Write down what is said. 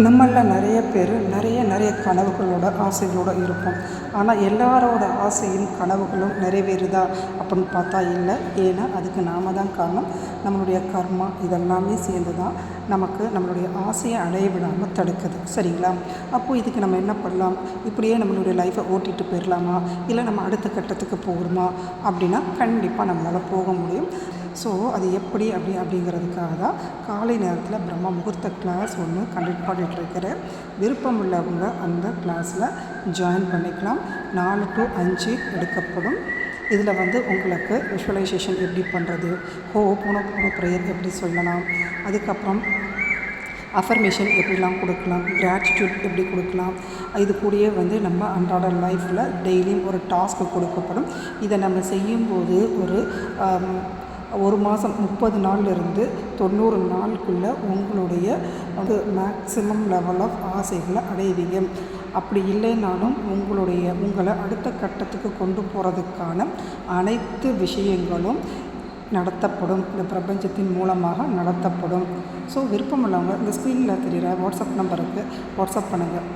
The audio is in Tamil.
நம்மளில் நிறைய பேர் நிறைய நிறைய கனவுகளோட ஆசைகளோடு இருப்போம். ஆனால் எல்லாரோட ஆசையும் கனவுகளும் நிறைவேறுதா அப்படின்னு பார்த்தா இல்லை. ஏன்னா அதுக்கு நாம தான் காரணம். நம்மளுடைய கர்மா இதெல்லாமே சேர்ந்து தான் நமக்கு நம்மளுடைய ஆசையை அடைய விடாமல் தடுக்குது. சரிங்களா? அப்போது இதுக்கு நம்ம என்ன பண்ணலாம்? இப்படியே நம்மளுடைய லைஃப்பை ஓட்டிகிட்டு போயிடலாமா இல்லை நம்ம அடுத்த கட்டத்துக்கு போகிறோமா அப்படின்னா கண்டிப்பாக நம்மளால் போக முடியும். ஸோ அது எப்படி அப்படி அப்படிங்கிறதுக்காக தான் காலை நேரத்தில் பிரம்ம முகூர்த்த கிளாஸ் ஒன்று கண்டக்ட் பண்ணிகிட்ருக்கிறேன் விருப்பம் உள்ளவங்க அந்த கிளாஸில் ஜாயின் பண்ணிக்கலாம். நாலு டு அஞ்சு எடுக்கப்படும். இதில் வந்து உங்களுக்கு விஷுவலைசேஷன் எப்படி பண்ணுறது ஹோ போன போன ப்ரேயர் எப்படி சொல்லலாம் அதுக்கப்புறம் அஃபர்மேஷன் எப்படிலாம் கொடுக்கலாம் கிராட்டிடியூட் எப்படி கொடுக்கலாம் இது கூடயே வந்து நம்ம அன்றாட லைஃப்பில் டெய்லியும் ஒரு டாஸ்க்கு கொடுக்கப்படும். இதை நம்ம செய்யும்போது ஒரு ஒரு மாதம் முப்பது நாள்லேருந்து தொண்ணூறு நாளுக்குள்ளே உங்களுடைய வந்து மேக்ஸிமம் லெவல் ஆஃப் ஆசைகளை அடைவீங்க. அப்படி இல்லைனாலும் உங்களுடைய உங்களை அடுத்த கட்டத்துக்கு கொண்டு போகிறதுக்கான அனைத்து விஷயங்களும் நடத்தப்படும். இந்த பிரபஞ்சத்தின் மூலமாக நடத்தப்படும். ஸோ விருப்பமில்லாமல் இந்த ஸ்க்ரீனில் தெரிகிற வாட்ஸ்அப் நம்பருக்கு வாட்ஸ்அப் பண்ணுங்கள்